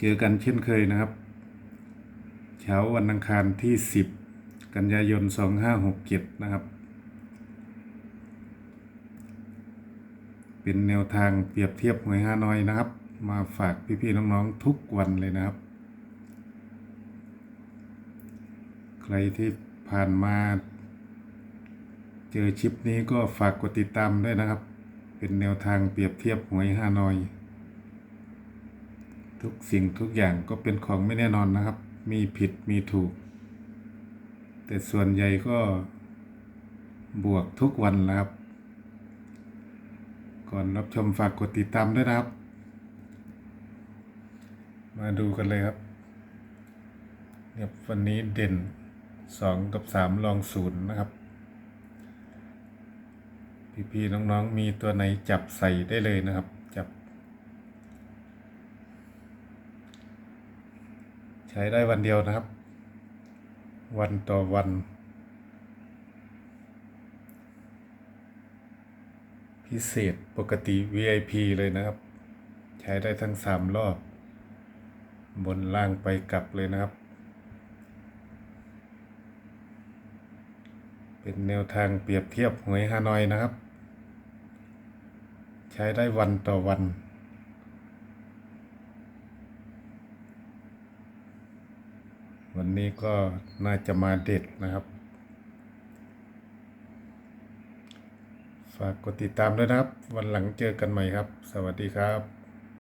เจอกันเช่นเคยนะครับ เช้าวันอังคารที่ 10 กันยายน 2567 นะครับ เป็นแนวทางเปรียบเทียบหวยฮานอยนะครับ มาฝากพี่ๆน้องๆทุกวันเลยนะครับ ใครที่ผ่านมาเจอชิปนี้ก็ฝากกดติดตามด้วยนะครับ เป็นแนวทางเปรียบเทียบหวยฮานอย ทุกสิ่งทุกอย่างก็เป็นของไม่แน่นอนนะครับ มีผิดมีถูก แต่ส่วนใหญ่ก็บวกทุกวันนะครับ ก่อนรับชมฝากกดติดตามด้วยนะครับ มาดูกันเลยครับเนี่ยวันนี้เด่นสองกับสามลองศูนย์นะครับ พี่ๆน้องๆมีตัวไหนจับใส่ได้เลยนะครับ จับ ใช้ได้วันเดียวนะครับ วันต่อวัน พิเศษปกติ VIP เลยนะครับ ใช้ได้ทั้งสามรอบ บนล่างไปกลับเลยนะครับ เป็นแนวทางเปรียบเทียบหวยฮานอยนะครับ ใช้ได้วันต่อวัน วันนี้ก็น่าจะมาเด็ดนะครับ ฝากกดติดตามด้วยนะครับ วันหลังเจอกันใหม่ครับ สวัสดีครับ